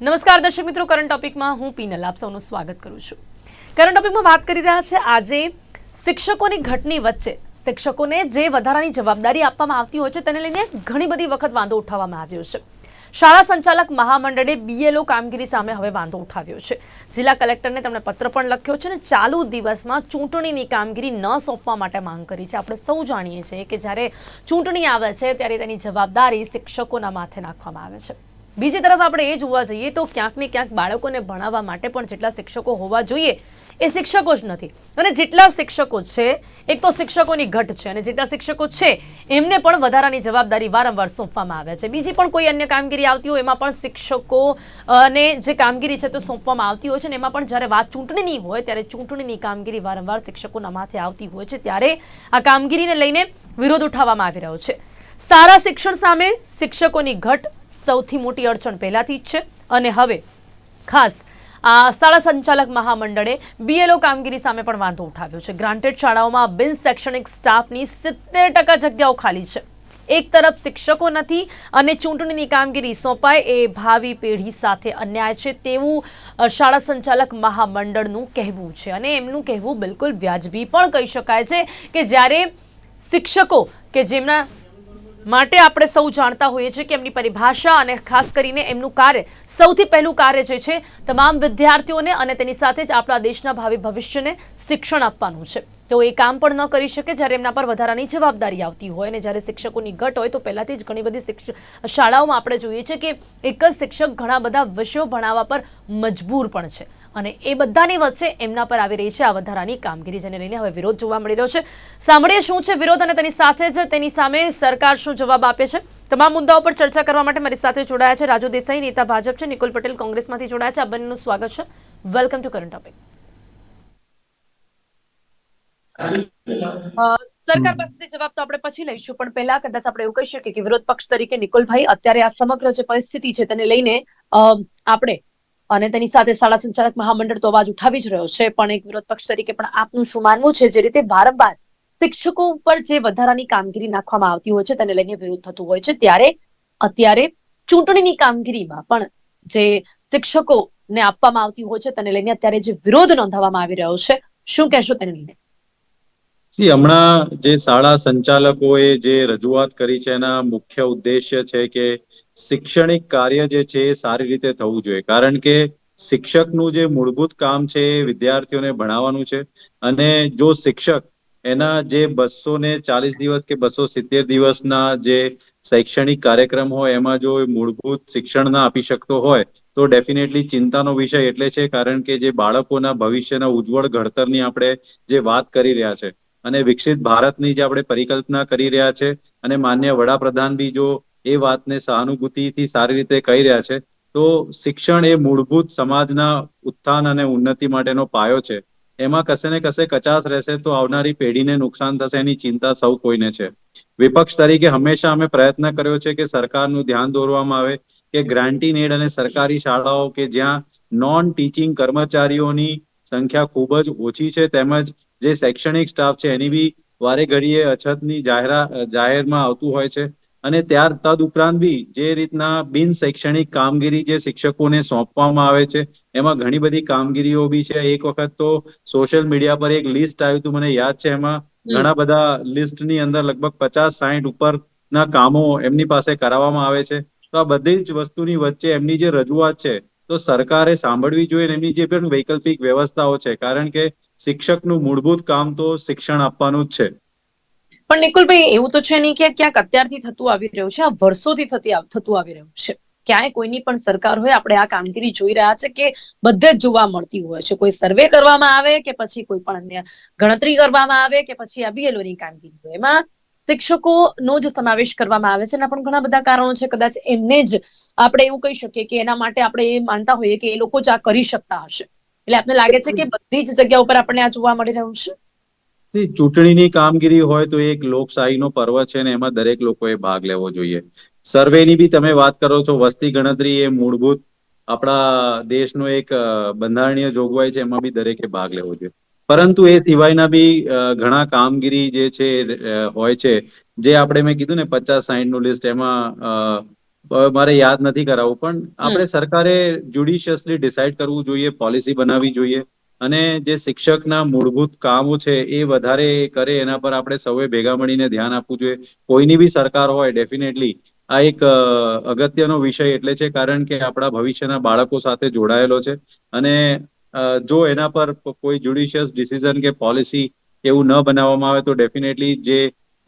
નમસ્કાર દર્શક મિત્રો કરંટ ટોપિકમાં હું પીનલ, આપ સૌનું સ્વાગત કરું છું. કરંટ ટોપિકમાં વાત કરી રહ્યા છે આજે શિક્ષકોની ઘટની વચ્ચે. શિક્ષકોને જે વધારાની જવાબદારી આપવામાં આવતી હોય છે, તેને લઈને ઘણી બધી વખત વાંધો ઉઠાવવામાં આવ્યો છે. શાળા સંચાલક મહામંડળે બીએલઓ કામગીરી સામે હવે વાંધો ઉઠાવ્યો છે. જિલ્લા કલેક્ટરને તેમણે પત્ર પણ લખ્યો છે અને ચાલુ દિવસમાં ચૂંટણીની કામગીરી ન સોંપવા માટે માંગ કરી છે. આપણે સૌ જાણીએ છીએ કે જ્યારે ચૂંટણી આવે છે, ત્યારે તેની જવાબદારી શિક્ષકોના માથે નાખવામાં આવે છે. બીજી તરફ આપણે એ જોવા જઈએ તો ક્યાંક ને ક્યાંક બાળકોને ભણાવવા માટે પણ જેટલા શિક્ષકો હોવા જોઈએ એ શિક્ષકો જ નથી. અને જેટલા શિક્ષકો છે, એક તો શિક્ષકોની ઘટ છે અને જેટલા શિક્ષકો છે, એમને પણ વધારાની જવાબદારી વારંવાર સોંપવામાં આવે છે. બીજી પણ કોઈ અન્ય કામગીરી આવતી હોય, એમાં પણ શિક્ષકો અને જે કામગીરી છે તે સોંપવામાં આવતી હોય છે ને એમાં પણ જ્યારે વાત ચૂંટણીની હોય ત્યારે ચૂંટણીની કામગીરી વારંવાર શિક્ષકોના માથે આવતી હોય છે. ત્યારે આ કામગીરીને લઈને વિરોધ ઉઠાવવામાં આવી રહ્યો છે. સારા શિક્ષણ સામે શિક્ષકોની ઘટ સૌથી મોટી અડચણ પહેલાથી જ છે. અને હવે, ખાસ, આ શાળા સંચાલક મહામંડળે બીએલઓ કામગીરી સામે પણ વાંધો ઉઠાવ્યો છે. ગ્રાન્ટેડ શાળાઓમાં બિન શૈક્ષણિક સ્ટાફની સિત્તેર ટકા જગ્યાઓ ખાલી છે. એક તરફ શિક્ષકો નથી અને ચૂંટણીની કામગીરી સોંપાય એ ભાવિ પેઢી સાથે અન્યાય છે તેવું શાળા સંચાલક મહામંડળનું કહેવું છે. અને એમનું કહેવું બિલકુલ વ્યાજબી પણ કહી શકાય છે કે જ્યારે શિક્ષકો કે જેમના માટે આપણે સૌ જાણતા હોઈએ છીએ કે એમની પરિભાષા અને ખાસ કરીને એમનું કાર્ય સૌથી પહેલું કાર્ય જે છે, તમામ વિદ્યાર્થીઓને અને તેની સાથે જ આપણા દેશના ભાવિ ભવિષ્યને શિક્ષણ આપવાનું છે. તેઓ એ કામ પણ ન કરી શકે જ્યારે એમના પર વધારાની જવાબદારી આવતી હોય અને જ્યારે શિક્ષકોની ઘટ હોય તો પહેલાંથી જ ઘણી બધી શાળાઓમાં આપણે જોઈએ છીએ કે એક જ શિક્ષક ઘણા બધા વિષયો ભણાવવા પર મજબૂર પણ છે. અને એ બધાની વચ્ચે એમના પર આવી રહી છે આ વધારાની કામગીરી જેને લઈને હવે વિરોધ જોવા મળી રહ્યો છે. સાંભળીએ શું છે વિરોધ અને તેની સાથે જ તેની સામે સરકાર શું જવાબ આપે છે? તમામ મુદ્દાઓ પર ચર્ચા કરવા માટે મારી સાથે જોડાયા છે રાજુ દેસાઈ નેતા ભાજપ છે નિકુલ પટેલ કોંગ્રેસમાંથી જોડાયા છે. આ બંનેનું સ્વાગત છે. વેલકમ ટુ કરંટ ટોપિક સરકાર પાસેથી જવાબ તો આપણે પછી લઈશું પણ પહેલા કદાચ આપણે એવું કહી શકીએ કે વિરોધ પક્ષ તરીકે નિકુલભાઈ અત્યારે આ સમગ્ર જે પરિસ્થિતિ છે તેને લઈને અ, આપણે અને તેની સાથે શાળા સંચાલક મહામંડળ તો અવાજ ઉઠાવી જ રહ્યો છે. પણ એક વિરોધ પક્ષ તરીકે પણ આપનું શું માનવું છે? જે રીતે વારંવાર શિક્ષકો ઉપર જે વધારાની કામગીરી નાખવામાં આવતી હોય છે, તેને લઈને વિરોધ થતું હોય છે. ત્યારે અત્યારે ચૂંટણીની કામગીરીમાં પણ જે શિક્ષકોને આપવામાં આવતી હોય છે, તેને લઈને અત્યારે જે વિરોધ નોંધાવવામાં આવી રહ્યો છે, શું કહેશો તેને લઈને? હમણાં જે શાળા સંચાલકોએ જે રજૂઆત કરી છે, એના મુખ્ય ઉદ્દેશ્ય છે કે શૈક્ષણિક કાર્ય જે છે એ સારી રીતે થવું જોઈએ. કારણ કે શિક્ષકનું જે મૂળભૂત કામ છે એ વિદ્યાર્થીઓને ભણાવવાનું છે અને જો શિક્ષક એના જે બસો ને ચાલીસ દિવસ કે બસો સિત્તેર દિવસના જે શૈક્ષણિક કાર્યક્રમ હોય, એમાં જો મૂળભૂત શિક્ષણ ના આપી શકતો હોય, તો ડેફિનેટલી ચિંતાનો વિષય એટલે છે, કારણ કે જે બાળકોના ભવિષ્યના ઉજ્જવળ ઘડતરની આપણે જે વાત કરી રહ્યા છે અને વિકસિત ભારતની જે આપણે પરિકલ્પના કરી રહ્યા છે અને માન્ય વડાપ્રધાન બી જો એ વાતને સહાનુભૂતિથી સારી રીતે કહી રહ્યા છે, તો શિક્ષણ એ મૂળભૂત સમાજના ઉત્થાન અને ઉન્નતિ માટેનો પાયો છે. એમાં કશે ને કશે કચાશ રહેશે તો આવનારી પેઢીને નુકસાન થશે એની ચિંતા સૌ કોઈને છે. વિપક્ષ તરીકે હંમેશા અમે પ્રયત્ન કર્યો છે કે સરકારનું ધ્યાન દોરવામાં આવે, કે ગ્રાન્ટી એડ અને સરકારી શાળાઓ કે જ્યાં નોન ટીચિંગ કર્મચારીઓની સંખ્યા ખૂબ જ ઓછી છે, તેમજ જે શૈક્ષણિક સ્ટાફ છે એની બી વારે ઘડીએ અછતની જાહેરા જાહેરમાં આવતું હોય છે. અને ત્યાર તદ ઉપરાંત બી જે રીતના બિન શૈક્ષણિક કામગીરી જે શિક્ષકોને સોંપવામાં આવે છે એમાં ઘણી બધી કામગીરીઓ બી છે. એક વખત તો સોશિયલ મીડિયા પર એક લિસ્ટ આવ્યું હતું મને યાદ છે એમાં ઘણા બધા લિસ્ટની અંદર લગભગ પચાસ સાહીઠ ઉપરના કામો એમની પાસે કરાવવામાં આવે છે. તો આ બધી જ વસ્તુની વચ્ચે એમની જે રજૂઆત છે તો સરકારે સાંભળવી જોઈએ એમની જે પણ વૈકલ્પિક વ્યવસ્થાઓ છે. કારણ કે શિક્ષકનું મૂળભૂત કામ તો શિક્ષણ આપવાનું જ છે. પણ નિકુલભાઈ, એવું તો છે નહીં કે ક્યાંક અત્યારથી થતું આવી રહ્યું છે, આ વર્ષોથી થતી થતું આવી રહ્યું છે. ક્યાંય કોઈની પણ સરકાર હોય, આપણે આ કામગીરી જોઈ રહ્યા છે કે બધે જ જોવા મળતી હોય છે. કોઈ સર્વે કરવામાં આવે કે પછી કોઈ પણ અન્ય ગણતરી કરવામાં આવે કે પછી આ BLO ની કામગીરી હોય. એમાં શિક્ષકોનો જ સમાવેશ કરવામાં આવે છે એના પણ ઘણા બધા કારણો છે. કદાચ એમને જ આપણે એવું કહી શકીએ કે એના માટે આપણે એ માનતા હોઈએ કે એ લોકો જ આ કરી શકતા હશે. એટલે આપને લાગે છે કે બધી જ જગ્યા ઉપર આપણને આ જોવા મળી રહ્યું છે? ચૂંટણીની કામગીરી હોય તો એક લોકશાહીનો પર્વ છે ને એમાં દરેક લોકોએ ભાગ લેવો જોઈએ. સર્વેની બી તમે વાત કરો છો, વસ્તી ગણતરી એ મૂળભૂત આપણા દેશનો એક બંધારણીય જોગવાઈ છે, એમાં બી દરેકે ભાગ લેવો જોઈએ. પરંતુ એ સિવાયના બી ઘણા કામગીરી જે છે હોય છે, જે આપણે મેં કીધું ને પચાસ સાહીઠનું લિસ્ટ એમાં મારે યાદ નથી કરાવવું પણ આપણે સરકારે જ્યુડિશિયસલી ડિસાઇડ કરવું જોઈએ પોલિસી બનાવવી જોઈએ અને જે શિક્ષકના મૂળભૂત કામો છે એ વધારે કરે એના પર આપણે સૌએ ભેગા મળીને ધ્યાન આપવું જોઈએ. કોઈની બી સરકાર હોય ડેફિનેટલી આ એક અગત્યનો વિષય એટલે છે કારણ કે આપણા ભવિષ્યના બાળકો સાથે જોડાયેલો છે અને જો એના પર કોઈ જ્યુડિશિયસ ડિસિઝન કે પોલિસી એવું ન બનાવવામાં આવે તો ડેફિનેટલી જે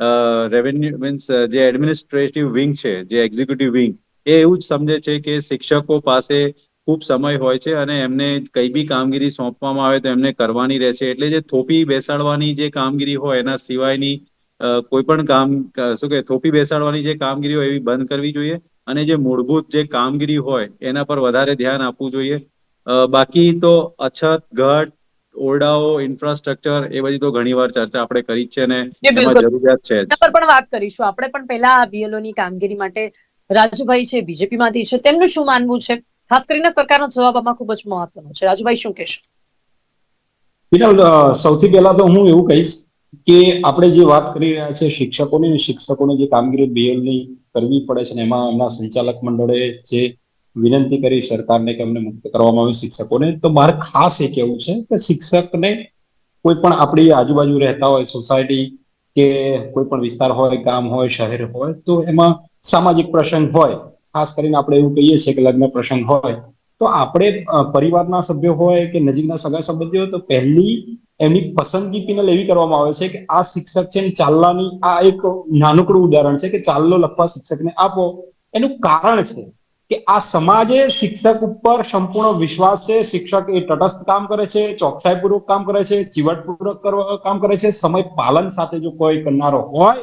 રેવન્યુ મીન્સ જે એડમિનિસ્ટ્રેટિવ વિંગ છે, જે એક્ઝિક્યુટિવ વિંગ એ એવું જ સમજે છે કે શિક્ષકો પાસે ખૂબ સમય હોય છે અને એમને કઈ બી કામગીરી સોંપવામાં આવે તો એમને કરવાની રહે છે. એટલે જે થોપી બેસાડવાની જે કામગીરી હોય એના સિવાયની કોઈ પણ કામ શું કે થોપી બેસાડવાની જે કામગીરી હોય એવી બંધ કરવી જોઈએ અને જે મૂળભૂત જે કામગીરી હોય એના પર વધારે ધ્યાન આપવું જોઈએ. બાકી તો અછત, ઘટ ઓરડાઓ ઇન્ફ્રાસ્ટ્રક્ચર એ બધી તો ઘણી વાર ચર્ચા આપણે કરી છે ને એમાં જરૂરિયાત છે પર પણ વાત કરીશું. આપણે પણ પહેલા બીએલઓ ની કામગીરી માટે રાજુભાઈ છે બીજેપી માંથી છે. તેમનું શું માનવું છે? ખાસ કરીને સરકારનો જવાબ આમાં ખૂબ જ મહત્વનો છે. રાજુભાઈ શું કહેશો? બિલકુલ સૌથી પહેલા તો હું એવું કહીશ કે આપણે જે વાત કરી રહ્યા છે શિક્ષકોની શિક્ષકોની જે કામગીરી બીએલની કરવી પડે છે ને એમાં એમના સંચાલક મંડળે જે વિનંતી કરી સરકારને કે અમને મુક્ત કરવામાં આવે શિક્ષકોને. તો મારે ખાસ એ કહેવું છે કે શિક્ષકને કોઈ પણ આપણી આજુબાજુ રહેતા હોય, સોસાયટી કે કોઈ પણ વિસ્તાર હોય, ગામ હોય, શહેર હોય, તો એમાં સામાજિક પ્રસંગ હોય, ખાસ કરીને આપણે એવું કહીએ છીએ કે લગ્ન પ્રસંગ હોય, તો આપણે પરિવારના સભ્યો હોય કે નજીકના સગા સંબંધીઓ હોય, તો પહેલી એમની પસંદગી પીનલ એવી કરવામાં આવે છે કે આ શિક્ષક છે ને ચાલવાની આ એક નાનકડું ઉદાહરણ છે કે ચાલલો લખવા શિક્ષકને આપો. એનું કારણ છે કે આ સમાજે શિક્ષક ઉપર સંપૂર્ણ વિશ્વાસ છે, શિક્ષક એ તટસ્થ કામ કરે છે, ચોકસાઈપૂર્વક કામ કરે છે, ચીવટપૂર્વક કામ કરે છે, સમય પાલન સાથે જો કોઈ કરનારો હોય,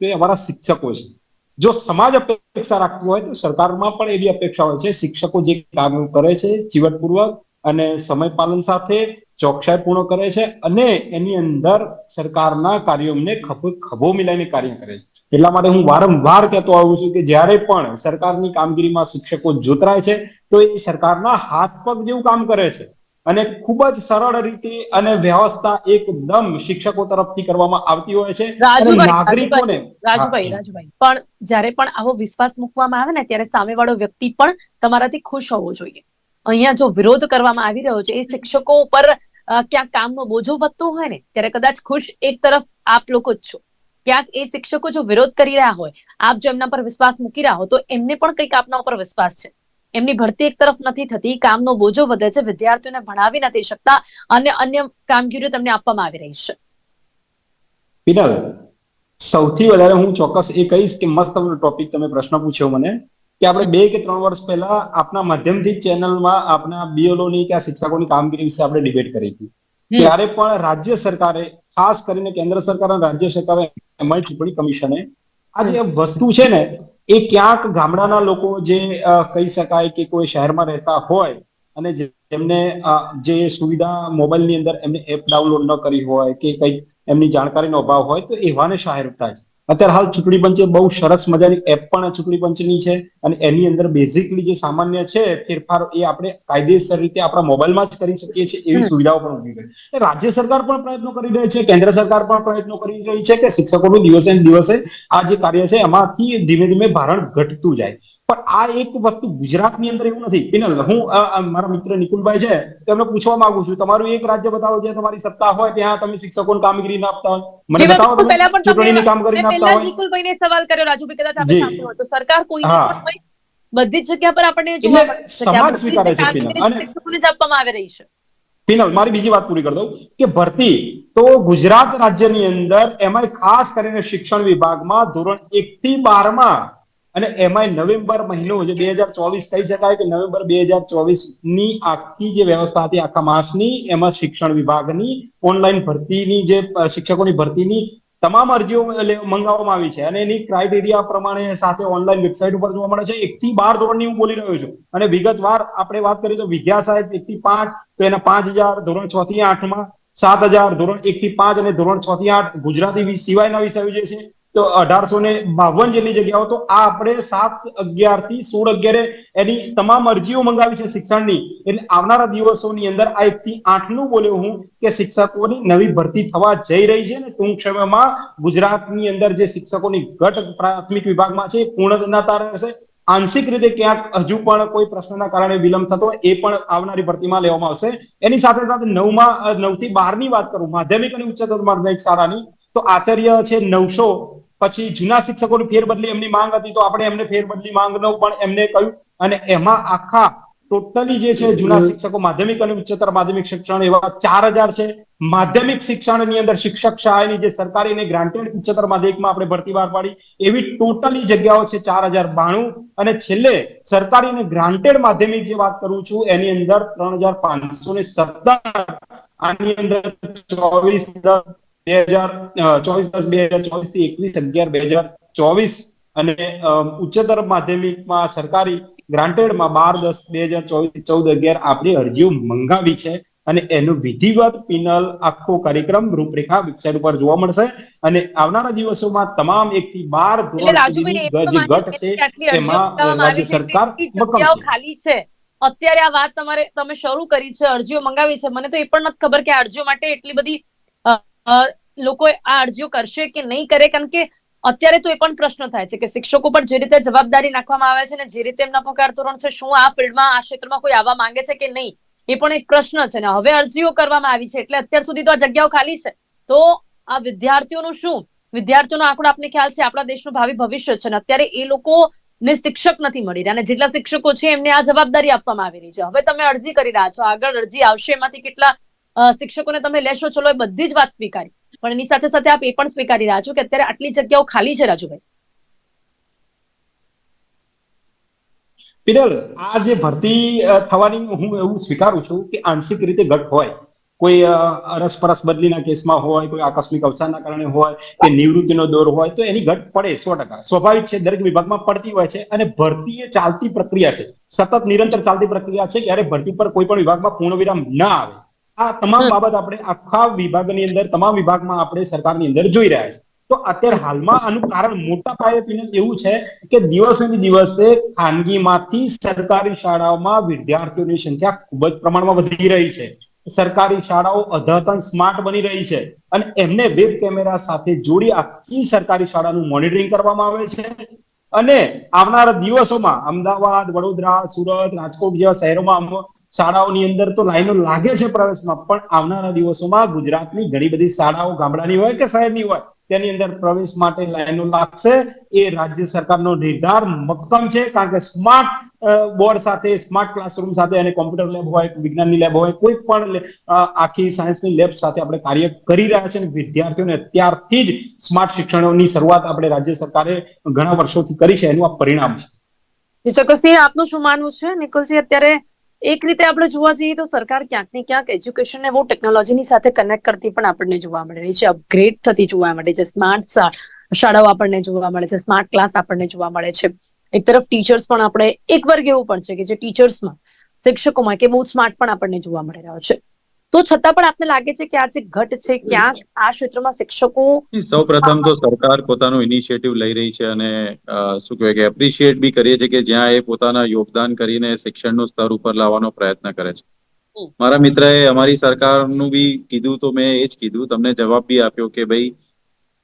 તો એ અમારા શિક્ષકો છે. જો સમાજ અપેક્ષા રાખતું હોય તો સરકારમાં પણ એવી અપેક્ષા હોય છે, શિક્ષકો જે કામ કરે છે, ચીવટપૂર્વક અને સમય પાલન સાથે ચોકસાઈ પૂર્ણ કરે છે અને એની અંદર સરકારના કાર્યોને ખભો મિલાઈને કાર્ય કરે છે. એટલા માટે હું વારંવાર કહેતો આવું છું કે જ્યારે પણ સરકારની કામગીરીમાં શિક્ષકો જોતરાય છે તો એ સરકારના હાથ પગ જેવું કામ કરે છે. અને ખૂબ જ સરળ રીતે અને વ્યવસ્થા એકદમ શિક્ષકો તરફથી કરવામાં આવતી હોય છે. નાગરિકોને રાજુભાઈ રાજુભાઈ પણ જ્યારે પણ આવો વિશ્વાસ મૂકવામાં આવે ને ત્યારે સામેવાળો વ્યક્તિ પણ તમારાથી ખુશ હોવો જોઈએ. અહીંયા જો વિરોધ કરવામાં આવી રહ્યો છે એ શિક્ષકો ઉપર ક્યાંક કામનો બોજો વધતો હોય ને ત્યારે કદાચ ખુશ એક તરફ આપ લોકો જ છો. ક્યાંક એ શિક્ષકો જો વિરોધ કરી રહ્યા હોય આપ જો એમના પર વિશ્વાસ મૂકી રહ્યા હો તો એમને પણ કંઈક આપના ઉપર વિશ્વાસ છે. એમની ભરતી એક તરફ નથી થતી કામનો બોજો વધે છે વિદ્યાર્થીઓને ભણાવી નથી શકતા અને અન્ય કામગીરીઓ તમને આપવામાં આવી રહી છે. બિલાલ સૌથી વધારે હું ચોક્કસ એ કહીશ કે મસ્ત ટોપિક તમે પ્રશ્ન પૂછ્યો મને કે આપણે બે કે ત્રણ વર્ષ પહેલા આપના માધ્યમથી ચેનલમાં આપના બીઓલોની ની કે આ શિક્ષકોની કામગીરી વિશે આપણે ડિબેટ કરી હતી. ત્યારે પણ રાજ્ય સરકારે ખાસ કરીને કેન્દ્ર સરકાર અને રાજ્ય સરકારે એમાં ચૂંટણી કમિશને. આ જે વસ્તુ છે ને એ ક્યાંક ગામડાના લોકો જે કહી શકાય કે કોઈ શહેરમાં રહેતા હોય અને જેમને જે સુવિધા મોબાઈલની અંદર એમને એપ ડાઉનલોડ ન કરી હોય કે કંઈક એમની જાણકારીનો અભાવ હોય તો એવાને સહાયરૂપ થાય છે. અત્યારે હાલ ચૂંટણી પંચે બહુ સરસ મજાની એપ પણ ચૂંટણી પંચની છે. અને એની અંદર બેઝિકલી જે સામાન્ય છે ફેરફાર એ આપણે કાયદેસર રીતે આપણા મોબાઈલમાં જ કરી શકીએ છીએ એવી સુવિધાઓ પણ ઊભી કરી. રાજ્ય સરકાર પણ પ્રયત્નો કરી રહી છે કેન્દ્ર સરકાર પણ પ્રયત્નો કરી રહી છે કે શિક્ષકોનું દિવસે ને દિવસે આ જે કાર્ય છે એમાંથી ધીમે ધીમે ભારણ ઘટતું જાય. પણ આ એક વસ્તુ ગુજરાતની અંદર એવું નથી. પિનલ હું મારા મિત્ર નિકુલભાઈ છે તેમને પૂછવા માંગુ છું તમારું એક રાજ્ય બતાવો જ્યાં તમારી સત્તા હોય ત્યાં તમે શિક્ષકોને કામગીરી ના આપતા હોય. મને બતાવો ચૂંટણીની કામગીરી ના આપતા હોય. નિકુલભાઈને સવાલ કર્યો રાજુભાઈ કદાચ આપણે સાંભળ્યો તો સરકાર કોઈ હોય બધી જ જગ્યા પર આપણને જોવા સમાજ સ્વીકારે છે શિક્ષકોને જ આપવામાં આવી રહી છે. પિનલ મારી બીજી વાત પૂરી કરી દઉં કે ભરતી તો ગુજરાત રાજ્યની અંદર એમાંય ખાસ કરીને શિક્ષણ વિભાગમાં ધોરણ એક થી બારમાં અને એમાંય નવેમ્બર મહિનો જે બે હજાર ચોવીસ કહી શકાય કે નવેમ્બર બે હજાર ચોવીસની આખી જે વ્યવસ્થા હતી આખા માસની એમાં શિક્ષણ વિભાગની ઓનલાઈન ભરતીની જે શિક્ષકોની ભરતીની તમામ અરજીઓ મંગાવવામાં આવી છે. અને એની ક્રાઇટેરિયા પ્રમાણે સાથે ઓનલાઈન વેબસાઇટ ઉપર જોવા મળે છે. એક થી બાર ધોરણની હું બોલી રહ્યો છું. અને વિગતવાર આપણે વાત કરીએ તો વિદ્યા સાહેબ એક થી પાંચ, તો એના પાંચ હજાર, ધોરણ છ થી આઠમાં સાત હજાર, ધોરણ એક થી પાંચ અને ધોરણ છ થી આઠ ગુજરાતી સિવાયના વિષયો છે તો અઢારસો ને બાવન જેટલી જગ્યાઓ, તો આ આપણે સાત અગિયારથી સોળ અગિયારે એની તમામ અરજીઓ મંગાવી છે શિક્ષણની. એટલે આવનારા દિવસોની અંદર આ એક થી આઠનું બોલ્યો હું કે શિક્ષકોની નવી ભરતી થવા જઈ રહી છે ને ટૂંક સમયમાં ગુજરાતની અંદર જે શિક્ષકોની ઘટ પ્રાથમિક વિભાગમાં છે પૂર્ણતા પૂર્ણ રહેશે આંશિક રીતે ક્યાંક હજુ પણ કોઈ પ્રશ્નના કારણે વિલંબ થતો એ પણ આવનારી ભરતીમાં લેવામાં આવશે. એની સાથે સાથે નવમાં નવથી બારની વાત કરું. માધ્યમિક અને ઉચ્ચતર માધ્યમિક શાળાની તો આચાર્ય છે નવસો. પછી જૂના શિક્ષકોની ફેરબદલી એમની માંગ હતી, તો આપણે એમને ફેરબદલી માંગનો પણ એમને કહ્યું. અને એમાં આખા ટોટલી જે છે જૂના શિક્ષકો, માધ્યમિક અને ઉચ્ચતર માધ્યમિક શિક્ષણ, એવા ચાર હજાર છે. માધ્યમિક શિક્ષણની અંદર શિક્ષક સહાયની જે સરકારી અને ગ્રાન્ટેડ ઉચ્ચતર માધ્યમિકમાં આપણે ભરતી બહાર પાડી, એવી ટોટલી જગ્યાઓ છે ચાર હજાર બાણું. અને છેલ્લે સરકારી અને ગ્રાન્ટેડ માધ્યમિક જે વાત કરું છું, એની અંદર ત્રણ હજાર પાંચસો ને સત્તર, આની અંદર ચોવીસ દસ બે હજાર ચોવીસ દસ બે હજાર ચોવીસથી એકવીસ અગિયાર બે હજાર ચોવીસ અને ઉચ્ચતર માધ્યમિકમાં સરકારી ગ્રાન્ટેડમાં બાર દસ બે હજાર ચોવીસ ચૌદ અગિયાર આપણી અરજીઓ મંગાવી છે અને એનું વિધિવત પિનલ આખો કાર્યક્રમ રૂપરેખા વેબસાઇટ ઉપર જોવા મળશે અને આવનારા દિવસોમાં તમામ એક થી બાર ગટ છે મંગાવવામાં રાજ્ય સરકાર. ખાલી છે અત્યારે આ વાત તમારે તમે શરૂ કરી છે અરજીઓ મંગાવી છે મને તો એ પણ નથી ખબર કે આ અરજીઓ માટે એટલી બધી લોકો આ અરજીઓ કરશે કે નહીં કરે? કારણ કે અત્યારે તો એ પણ પ્રશ્ન થાય છે કે શિક્ષકો પર જે રીતે જવાબદારી નાખવામાં આવે છે ને જે રીતે એમના પગાર ધોરણ છે, શું આ ફિલ્ડમાં, આ ક્ષેત્રમાં કોઈ આવવા માંગે છે કે નહીં? એ પણ એક પ્રશ્ન છે ને હવે અરજીઓ કરવામાં આવી છે એટલે અત્યાર સુધી તો આ જગ્યાઓ ખાલી છે. તો આ વિદ્યાર્થીઓનું શું? વિદ્યાર્થીઓનો આંકડો આપને ખ્યાલ છે, આપણા દેશનું ભાવિ ભવિષ્ય છે ને અત્યારે એ લોકો ને શિક્ષક નથી મળી રહ્યા અને જેટલા શિક્ષકો છે એમને આ જવાબદારી આપવામાં આવી રહી છે. હવે તમે અરજી કરી રહ્યા છો, આગળ અરજી આવશે એમાંથી કેટલા શિક્ષકોને તમે લેશો, ચલો, એ બધી જ વાત સ્વીકારી. પણ એની સાથે સાથે આપ એ પણ સ્વીકારી રહ્યા છો કે અત્યારે આટલી જગ્યાઓ ખાલી છે, રાજુભાઈ. પિરલ આ જે ભરતી થવાની હું એવું સ્વીકારું છું કે આંશિક રીતે ઘટ હોય. કોઈ અરસપરસ બદલીના કેસમાં હોય, કોઈ આકસ્મિક અવસાનના કારણે હોય, કે નિવૃત્તિનો દોર હોય, તો એની ઘટ પડે સો ટકા. સ્વાભાવિક છે, દરેક વિભાગમાં પડતી હોય છે અને ભરતી એ ચાલતી પ્રક્રિયા છે. સતત નિરંતર ચાલતી પ્રક્રિયા છે, ક્યારે ભરતી પર કોઈ પણ વિભાગમાં પૂર્ણ વિરામ ના આવે. આ તમામ બાબત આપણે આખા વિભાગની અંદર તમામ વિભાગમાં આપણે સરકારની અંદર જોઈ રહ્યા છે. તો અત્યારે હાલમાં આનું કારણ મોટા પાયે પીને એવું છે કે દિવસે ને દિવસે ખાનગીમાંથી સરકારી શાળાઓમાં વિદ્યાર્થીઓની સંખ્યા ખૂબ જ પ્રમાણમાં વધી રહી છે. સરકારી શાળાઓ અધતન સ્માર્ટ બની રહી છે અને એમને વેબ કેમેરા સાથે જોડી આખી સરકારી શાળાનું મોનિટરિંગ કરવામાં આવે છે. અને આવનારા દિવસોમાં અમદાવાદ વડોદરા સુરત રાજકોટ જેવા શહેરોમાં શાળાઓની અંદર તો લાઈનો લાગે છે પ્રવેશમાં, પણ આવનારા દિવસોમાં ગુજરાતની ઘણી બધી શાળાઓ ગામડાની હોય કે શહેરની હોય, તેની અંદર પ્રવેશ માટે લાઈનો લાગશે. એ રાજ્ય સરકારનો નિર્ધાર મક્કમ છે, કારણ કે સ્માર્ટ બોર્ડ સાથે, સ્માર્ટ ક્લાસરૂમ સાથે અને કોમ્પ્યુટર લેબ હોય, વિજ્ઞાનની લેબ હોય, કોઈ પણ આખી સાયન્સની લેબ સાથે આપણે કાર્ય કરી રહ્યા છે અને વિદ્યાર્થીઓને અત્યારથી જ સ્માર્ટ શિક્ષણની શરૂઆત આપણે રાજ્ય સરકારે ઘણા વર્ષોથી કરી છે, એનું આ પરિણામ છે. ચોક્કસથી આપનું શું માનવું છે? નિકુલજી, અત્યારે એક રીતે આપણે જોવા જઈએ તો સરકાર ક્યાંક ને ક્યાંક એજ્યુકેશનને બહુ ટેકનોલોજીની સાથે કનેક્ટ કરતી પણ આપણને જોવા મળે રહી છે. અપગ્રેડ થતી જોવા મળે છે. સ્માર્ટ શાળાઓ આપણને જોવા મળે છે. સ્માર્ટ ક્લાસ આપણને જોવા મળે છે. એક તરફ ટીચર્સ પણ આપણે એક વર્ગ એવો પણ છે કે જે ટીચર્સમાં શિક્ષકોમાં કે બહુ સ્માર્ટ પણ આપણને જોવા મળી રહ્યો છે. તો છતાં પણ આપને લાગે છે કે આ જે ઘટ છે ક્યાંક આ ક્ષેત્રમાં શિક્ષકો સૌ પ્રથમ તો સરકાર પોતાનું ઇનિશિયેટિવ લઈ રહી છે અને શું કહેવાય કે એપ્રિશિએટ બી કરીએ છીએ કે જ્યાં એ પોતાના યોગદાન કરીને શિક્ષણનું સ્તર ઉપર લાવવાનો પ્રયત્ન કરે છે. મારા મિત્રએ અમારી સરકારનું બી કીધું તો મેં એ જ કીધું તમને જવાબ બી આપ્યો કે ભાઈ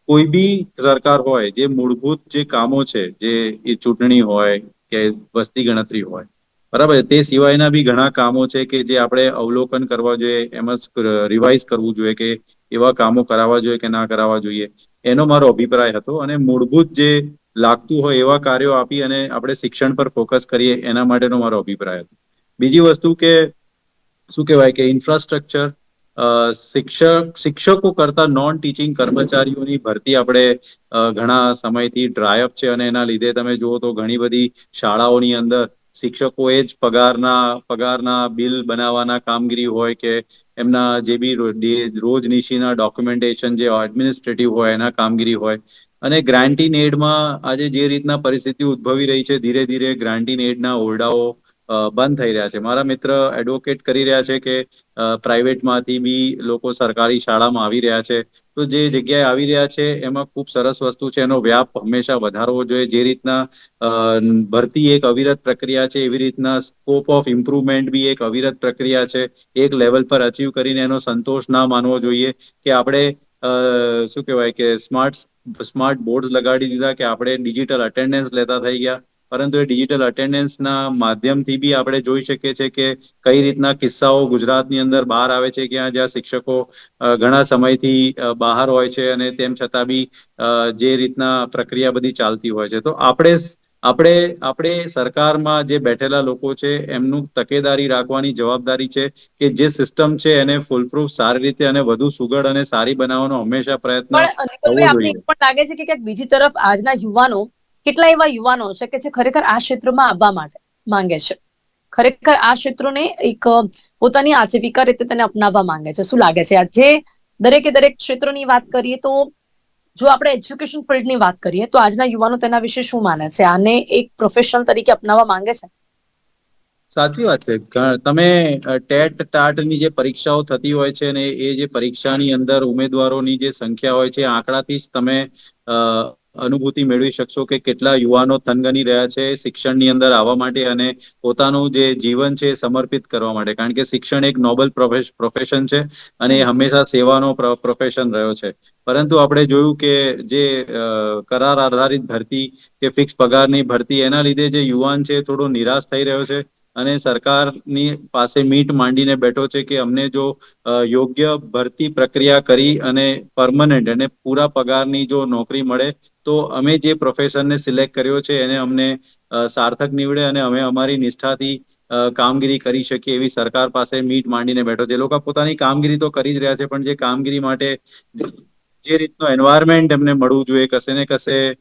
કોઈ બી સરકાર હોય જે મૂળભૂત જે કામો છે જે એ ચૂંટણી હોય કે વસ્તી ગણતરી હોય બરાબર, તે સિવાયના બી ઘણા કામો છે કે જે આપણે અવલોકન કરવા જોઈએ, એમાં રિવાઇઝ કરવું જોઈએ કે એવા કામો કરાવવા જોઈએ કે ના કરાવવા જોઈએ. એનો મારો અભિપ્રાય હતો અને મૂળભૂત જે લાગતું હોય એવા કાર્યો આપી અને આપણે શિક્ષણ પર ફોકસ કરીએ એના માટેનો મારો અભિપ્રાય હતો. બીજી વસ્તુ કે, શું કહેવાય કે ઇન્ફ્રાસ્ટ્રક્ચર શિક્ષક, શિક્ષકો કરતા નોન ટીચિંગ કર્મચારીઓની ભરતી આપણે ઘણા સમયથી ડ્રાયઅપ છે અને એના લીધે તમે જુઓ તો ઘણી બધી શાળાઓની અંદર શિક્ષકોએ જ પગારના પગારના બિલ બનાવવાના કામગીરી હોય કે એમના જે બી રોજ નિશીના ડોક્યુમેન્ટેશન જે એડમિનિસ્ટ્રેટિવ હોય એના કામગીરી હોય. અને ગ્રાન્ટીન એડમાં આજે જે રીતના પરિસ્થિતિ ઉદ્ભવી રહી છે, ધીરે ધીરે ગ્રાન્ટીન એડના ઓરડાઓ બંધ થઈ રહ્યા છે. મારા મિત્ર એડવોકેટ કરી રહ્યા છે કે પ્રાઇવેટમાંથી બી લોકો સરકારી શાળામાં આવી રહ્યા છે. તો જે જગ્યાએ આવી રહ્યા છે, એમાં ખૂબ સરસ વસ્તુ છે. એનો વ્યાપ હંમેશા વધારવો જોઈએ. જે રીતના ભરતી એક અવિરત પ્રક્રિયા છે, એવી રીતના સ્કોપ ઓફ ઇમ્પ્રુવમેન્ટ બી એક અવિરત પ્રક્રિયા છે. એક લેવલ પર અચીવ કરીને એનો સંતોષ ના માનવો જોઈએ કે આપણે શું કહેવાય કે સ્માર્ટ સ્માર્ટ બોર્ડ લગાડી દીધા કે આપણે ડિજિટલ અટેન્ડન્સ લેતા થઈ ગયા. પરંતુ એ ડિજિટલ અટેન્ડન્સના માધ્યમથી બી આપણે જોઈ શકીએ છીએ કે કઈ રીતના કિસ્સાઓ ગુજરાતની અંદર બહાર આવે છે કે જ્યાં શિક્ષકો ઘણા સમયથી બહાર હોય છે અને તેમ છતાં બી જે રીતના પ્રક્રિયા બધી ચાલતી હોય છે તો આપણે આપણે આપણે સરકારમાં જે બેઠેલા લોકો છે એમનું તકેદારી રાખવાની જવાબદારી છે કે જે સિસ્ટમ છે એને ફૂલપ્રૂફ સારી રીતે અને વધુ સુગડ અને સારી બનાવવાનો હંમેશા પ્રયત્ન પણ નિકુલભાઈ થવો આપને જોઈએ. પણ લાગે છે કે ક્યાંક બીજી તરફ આજના યુવાનો કેટલા એવા યુવાનો છે કે જે ખરેખર આ ક્ષેત્રમાં આવવા માટે માંગે છે? ખરેખર આ ક્ષેત્રોને એક પોતાની આજીવિકા રીતે તેને અપનાવવા માંગે છે. શું લાગે છે? આજે દરેકે દરેક ક્ષેત્રોની વાત કરીએ તો જો આપણે એજ્યુકેશન ફિલ્ડની વાત કરીએ તો આજના યુવાનો તેના વિશે શું માને છે? આને એક પ્રોફેશનલ તરીકે અપનાવવા માંગે છે? સાચી વાત છે. તમે ટેટ ટાટની જે પરીક્ષાઓ થતી હોય છે ને એ જે પરીક્ષાની અંદર ઉમેદવારોની જે સંખ્યા હોય છે આંકડાથી જ તમે અનુભૂતિ મેળવી શકશો કે કેટલા યુવાનો તનગની રહ્યા છે શિક્ષણની અંદર આવવા માટે અને પોતાનું જે જીવન છે સમર્પિત કરવા માટે. કારણ કે શિક્ષણ એક નોબલ પ્રોફેશન છે અને હંમેશા સેવાનો પ્રોફેશન રહ્યો છે. પરંતુ આપણે જોયું કે જે કરાર આધારિત ભરતી કે ફિક્સ પગારની ભરતી એના લીધે જે યુવાન છે થોડો નિરાશ થઈ રહ્યો છે અને સરકારની પાસે મીટ માંડીને બેઠો છે કે અમને જો યોગ્ય ભરતી પ્રક્રિયા કરી અને પરમનન્ટ અને પૂરા પગારની જો નોકરી મળે તો અમે જે પ્રોફેસરને સિલેક્ટ કર્યો છે, એને અમને સાર્થક નીવડે અને અમે અમારી નિષ્ઠાથી કામગીરી કરી શકીએ એવી સરકાર પાસે મીટ માંડીને બેઠો છે. લોકો પોતાની કામગીરી તો કરી જ રહ્યા છે, પણ જે કામગીરી માટે જે- રીતનો એન્વાયરમેન્ટ એમને મળવું જોઈએ, કશે ને કશે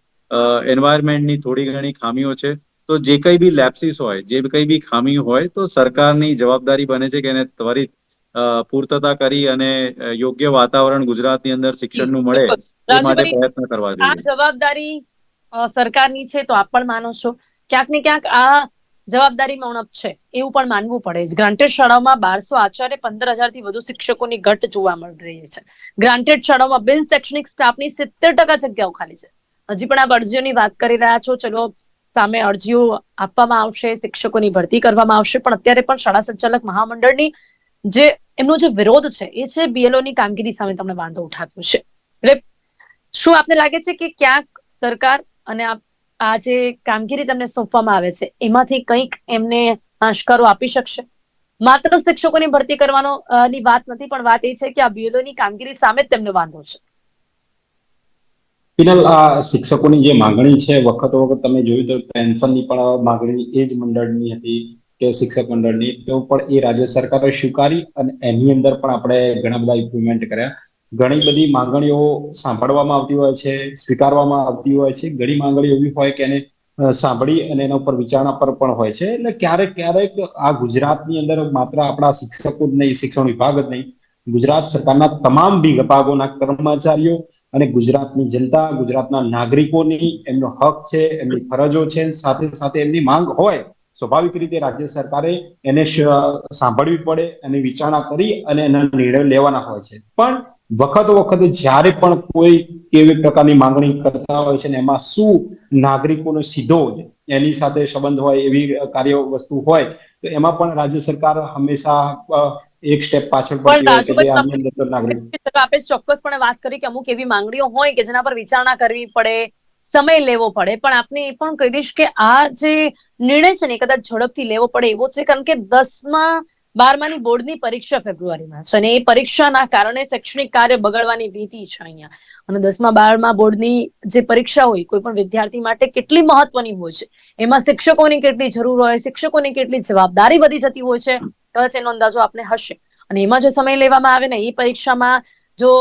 એન્વાયરમેન્ટની થોડી ઘણી ખામીઓ છે. તો જે કંઈ બી લેપ્સિસ હોય, જે કંઈ બી ખામી હોય, તો સરકારની જવાબદારી બને છે કે એને ત્વરિત પૂર્તતા કરી અને યોગ્ય વાતાવરણ ગુજરાતની અંદર શિક્ષણનું મળે એ માટે પ્રયત્ન કરવા આ જવાબદારી સરકારની છે તો આપ પણ માનો છો. ક્યાંક ને ક્યાંક આ જવાબદારી ઉણપ છે એવું પણ માનવું પડે છે ગ્રાન્ટેડ શાળાઓમાં બારસો આચાર્ય પંદર હજારથી વધુ શિક્ષકોની ઘટ જોવા મળી રહી છે. ગ્રાન્ટેડ શાળાઓમાં બિન શૈક્ષણિક સ્ટાફની સિત્તેર ટકા જગ્યાઓ ખાલી છે. હજી પણ આપ અરજીઓની વાત કરી રહ્યા છો. ચલો સામે અરજીઓ આપવામાં આવશે શિક્ષકોની ભરતી કરવામાં આવશે. પણ અત્યારે પણ શાળા સંચાલક મહામંડળની જે એમનો જે વિરોધ છે, એ છે બીએલઓ ની કામગીરી સામે તમને વાંધો ઉઠાવ્યો છે. એટલે શું આપને લાગે છે કે ક્યાંક સરકાર અને આ જે કામગીરી તમને સોંપવામાં આવે છે, એમાંથી કંઈક એમને આશકારો આપી શકશે? માત્ર શિક્ષકોની ભરતી કરવાનો ની વાત નથી, પણ વાત એ છે કે આ બીએલઓ ની કામગીરી સામે જ તેમને વાંધો છે. પિનલ આ શિક્ષકોની જે માંગણી છે, વખતો વખત તમે જોયું તો પેન્શનની પણ માંગણી એ જ મંડળની હતી. કે શિક્ષક મંડળની, તો પણ એ રાજ્ય સરકારે સ્વીકારી અને એની અંદર પણ આપણે ઘણા બધા ઇમ્પ્રુવમેન્ટ કર્યા. ઘણી બધી માંગણીઓ સાંભળવામાં આવતી હોય છે, સ્વીકારવામાં આવતી હોય છે. ઘણી માંગણીઓ એવી હોય કે એને સાંભળી અને એના ઉપર વિચારણા પર પણ હોય છે. એટલે ક્યારેક ક્યારેક આ ગુજરાતની અંદર માત્ર આપણા શિક્ષકો જ નહીં, શિક્ષણ વિભાગ જ નહીં, ગુજરાત સરકારના તમામ વિભાગોના કર્મચારીઓ અને ગુજરાતની જનતા, ગુજરાતના નાગરિકોની એમનો હક છે, એમની ફરજો છે, સાથે સાથે એમની માંગ હોય સ્વાભાવિક રીતે રાજ્ય સરકારે એને સાંભળવી પડે અને વિચારણા કરી અને એના નિર્ણય લેવાના હોય છે. પણ વખત વખતે જ્યારે પણ કોઈ એવી પ્રકારની માંગણી કરતા હોય છે ને એમાં શું નાગરિકોનો સીધો જ એની સાથે સંબંધ હોય એવી કાર્ય વસ્તુ હોય તો એમાં પણ રાજ્ય સરકાર હંમેશા એક સ્ટેપ પાછળ પણ નાગરિક. આપે ચોક્કસપણે વાત કરી કે અમુક એવી માંગણીઓ હોય કે જેના પર વિચારણા કરવી પડે સમય લેવો પડે. પણ આપને એ પણ કહી દઈશ કે આ જે નિર્ણય છે ને કદાચ ઝડપથી લેવો પડે એવો છે. કારણ કે દસમા, બારમાની બોર્ડની પરીક્ષા ફેબ્રુઆરીમાં છે અને એ પરીક્ષાના કારણે શૈક્ષણિક કાર્ય બગડવાની ભીતિ છે અહીંયા. અને દસમા, બારમા બોર્ડની જે પરીક્ષા હોય, કોઈ પણ વિદ્યાર્થી માટે કેટલી મહત્વની હોય છે. એમાં શિક્ષકોની કેટલી જરૂર હોય, શિક્ષકોની કેટલી જવાબદારી વધી જતી હોય છે, કદાચ એનો અંદાજો આપને હશે. અને એમાં જો સમય લેવામાં આવે ને, એ પરીક્ષામાં જો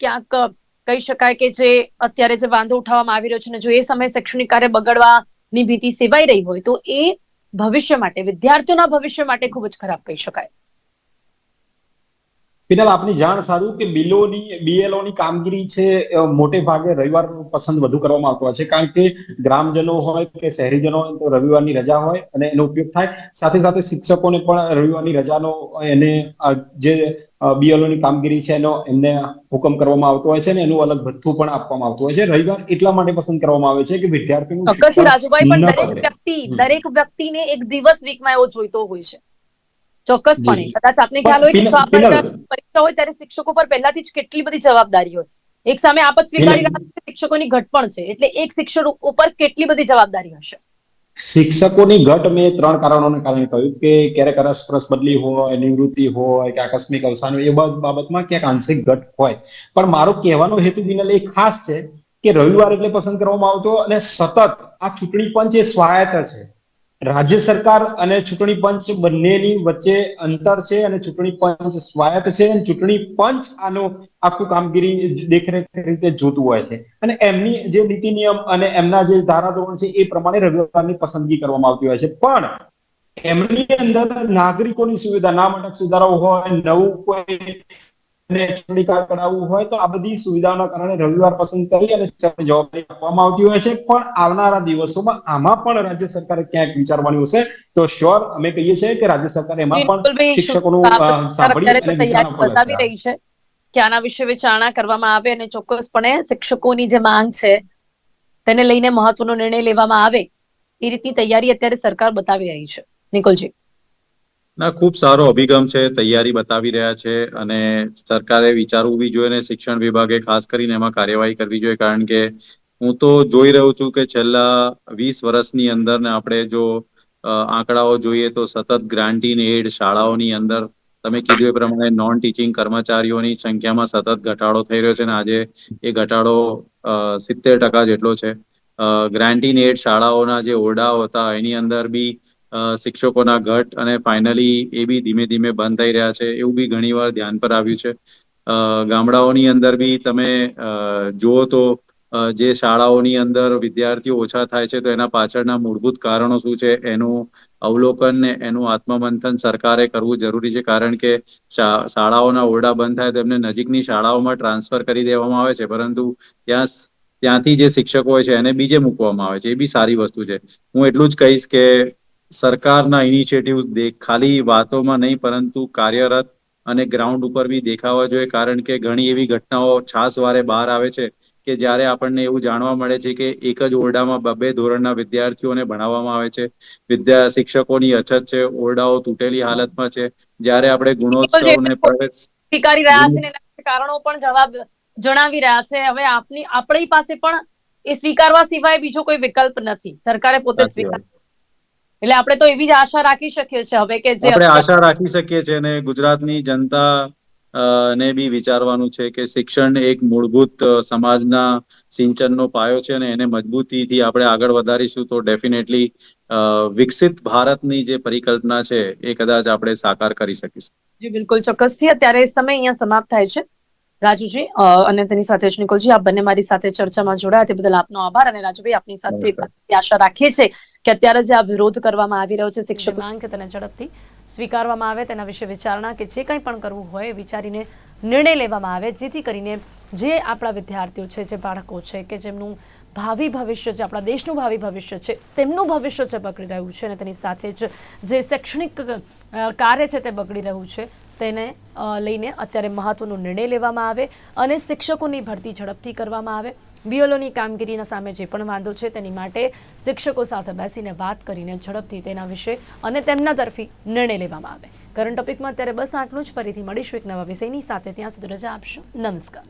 ક્યાંક કહી શકાય કે જે અત્યારે જે વાંધો ઉઠાવવામાં આવી રહ્યો છે ને જો એ સમયે શૈક્ષણિક કાર્ય બગડવાની ભીતિ સેવાઈ રહી હોય તો એ ભવિષ્ય માટે, વિદ્યાર્થીઓના ભવિષ્ય માટે ખૂબ જ ખરાબ કહી શકાય. પિનલ આપની જાણ સારું કે બિલોની બીએલઓ ની કામગીરી છે મોટે ભાગે રવિવાર પસંદ વધુ કરવામાં આવતો હોય છે. કારણ કે ગ્રામજનો હોય કે શહેરીજનો હોય તો રવિવારની રજા હોય અને એનો ઉપયોગ થાય. સાથે સાથે શિક્ષકોને પણ રવિવારની રજાનો એને જે બીએલઓ કામગીરી છે એનો એમને હુકમ કરવામાં આવતો હોય છે ને એનું અલગ ભથ્થું પણ આપવામાં આવતું હોય છે. રવિવાર એટલા માટે પસંદ કરવામાં આવે છે કે વિદ્યાર્થીનું શિક્ષણ રાજુભાઈ પણ દરેક વ્યક્તિ દરેક વ્યક્તિને એક દિવસ વીકમાં એવો જોઈતો હોય છે. ચોક્કસપણે. કદાચ આપને ખ્યાલ હોય કે પરીક્ષા હોય ત્યારે શિક્ષકો પર પહેલાથી જ કેટલી બધી જવાબદારી હોય. એક સામે આપ જ સ્વીકારી રહ્યા છો શિક્ષકોની ઘટ પણ છે. એટલે એક શિક્ષક ઉપર કેટલી બધી જવાબદારી હશે? શિક્ષકોની ઘટ મેં ત્રણ કારણોને કારણે કહ્યું કે ક્યારેક અરસપરસ બદલી હોય, નિવૃત્તિ હોય, કે આકસ્મિક અવસાન એ બાબતમાં ક્યાંક આંશિક ઘટ હોય. પણ મારો કહેવાનો હેતુ બિનલ એ ખાસ છે કે રવિવાર એટલે પસંદ કરવામાં આવતો અને સતત આ ચૂંટણી પંચ એ સ્વાયત્ત છે. રાજ્ય સરકાર અને ચૂંટણી પંચ બંનેની વચ્ચે અંતર છે અને ચૂંટણી પંચ સ્વાયત્ત છે અને ચૂંટણી પંચ આનો આખું કામગીરી દેખરેખ રીતે જોતું હોય છે. અને એમની જે નીતિ નિયમ અને એમના જે ધારાધોરણ છે એ પ્રમાણે રવિવારની પસંદગી કરવામાં આવતી હોય છે. પણ એમની અંદર નાગરિકોની સુવિધા, નામ અટક સુધારાઓ હોય, નવું કોઈ ને ચૂંટણી કાર્ડ કઢાવવું હોય તો આ બધી સુવિધાઓના કારણે રવિવાર પસંદ કરી અને જવાબદારી આપવામાં આવતી હોય છે. પણ આવનારા દિવસોમાં આમાં પણ રાજ્ય સરકારે ક્યાંક વિચારવાનું હશે તો શ્યોર અમે કહીએ છીએ કે રાજ્ય સરકાર એમાં પણ શિક્ષકોનું સાંભળી અને બતાવી રહી છે કે આના વિશે વિચારણા કરવામાં આવે અને ચોક્કસપણે શિક્ષકોની જે માંગ છે તેને લઈને મહત્વનો નિર્ણય લેવામાં આવે એ રીતની તૈયારી અત્યારે સરકાર બતાવી રહી છે. નિકોલજી. ના, ખૂબ સારો અભિગમ છે, તૈયારી બતાવી રહ્યા છે અને સરકારે વિચારવું બી જોઈએ અને શિક્ષણ વિભાગે ખાસ કરીને એમાં કાર્યવાહી કરવી જોઈએ કારણ કે હું તો જોઈ રહ્યો છું કે છેલ્લા વીસ વર્ષની અંદર ને આપણે જો આંકડાઓ જોઈએ તો સતત ગ્રાન્ટીન એડ શાળાઓની અંદર તમે કીધું એ પ્રમાણે નોન ટીચિંગ કર્મચારીઓની સંખ્યામાં સતત ઘટાડો થઈ રહ્યો છે અને આજે એ ઘટાડો સિત્તેર ટકા જેટલો છે. ગ્રાન્ટીન એડ શાળાઓના જે ઓરડાઓ હતા એની અંદર બી શિક્ષકોના ઘટ અને ફાઇનલી એ બી ધીમે ધીમે બંધ થઈ રહ્યા છે. એવું બી ઘણીવાર ધ્યાન પર આવ્યું છે. ગામડાઓની અંદર બી તમે જુઓ તો જે શાળાઓની અંદર વિદ્યાર્થીઓ ઓછા થાય છે તો એના પાછળના મૂળભૂત કારણો શું છે? એનું અવલોકન ને એનું આત્મમંથન સરકારે કરવું જરૂરી છે કારણ કે શાળાઓના ઓરડા બંધ થાય તો એમને નજીકની શાળાઓમાં ટ્રાન્સફર કરી દેવામાં આવે છે. પરંતુ ત્યાં ત્યાંથી જે શિક્ષકો હોય છે એને બીજે મૂકવામાં આવે છે એ બી સારી વસ્તુ છે. હું એટલું જ કહીશ કે સરકારના ઇનિશિયેટિવ્સ દેખ ખાલી વાતોમાં નહીં પરંતુ કાર્યરત અને ગ્રાઉન્ડ ઉપર બી દેખાવા જોઈએ કારણ કે ઘણી એવી ઘટનાઓ છાસવારે બહાર આવે છે કે જ્યારે આપણને એવું જાણવા મળે છે કે એક જ ઓરડામાં બબે ધોરણના વિદ્યાર્થીઓને ભણાવવામાં આવે છે. વિદ્યા શિક્ષકોની અછત છે ઓરડાઓ તૂટેલી હાલતમાં છે. જ્યારે આપણે ગુણોત્સવને પ્રવેશ સ્વીકારી રહ્યા છે એના કારણો પણ જવાબ જણાવી રહ્યા છે. હવે આપની આપણી પાસે પણ એ સ્વીકારવા સિવાય બીજો કોઈ વિકલ્પ નથી. સરકારે પોતે. સ્વીકાર એટલે આપણે તો એવી જ આશા રાખી શકીએ છીએ હવે કે જે આપણે આશા રાખી શકીએ છીએ અને ગુજરાતની જનતા ને બી વિચારવાનું છે કે શિક્ષણ એક મૂળભૂત સમાજના સિંચનનો પાયો છે અને એને મજબૂતીથી આપણે આગળ વધારીશું તો ડેફિનેટલી વિકસિત ભારતની જે પરિકલ્પના છે એ કદાચ આપણે સાકાર કરી શકીશું. જી બિલકુલ. ચોક્કસથી અત્યારે સમય અહીંયા સમાપ્ત થાય છે. રાજુજી અને તેની સાથે જ નિકોલજી આપ બંને મારી સાથે ચર્ચામાં જોડાયા તે બદલ આપનો આભાર અને રાજુભાઈ આપની સાથે. આશા રાખીએ છીએ કે અત્યારે જે આ વિરોધ કરવામાં આવી રહ્યો છે શિક્ષક માંગ છે તેને ઝડપથી સ્વીકારવામાં આવે તેના વિશે વિચારણા કે જે કંઈ પણ કરવું હોય એ વિચારીને નિર્ણય લેવામાં આવે જેથી કરીને જે આપણા વિદ્યાર્થીઓ છે જે બાળકો છે કે જેમનું ભાવિ ભવિષ્ય છે આપણા દેશનું ભાવિ ભવિષ્ય છે તેમનું ભવિષ્ય છે બગડી રહ્યું છે અને તેની સાથે જ જે શૈક્ષણિક કાર્ય છે તે બગડી રહ્યું છે તેને લઈને અત્યારે મહત્વનો નિર્ણય લેવામાં આવે અને શિક્ષકોની ભરતી ઝડપથી કરવામાં આવે. બીએલઓની કામગીરીના સામે જે પણ વાંધો છે તેની માટે શિક્ષકો સાથે બેસીને વાત કરીને ઝડપથી તેના વિશે અને તેમના તરફી નિર્ણય લેવામાં આવે. કરંટ ટોપિકમાં અત્યારે બસ આટલું જ. ફરીથી મળીશું એક નવા વિષયની સાથે. ત્યાં સુધી રજા આપશો. નમસ્કાર.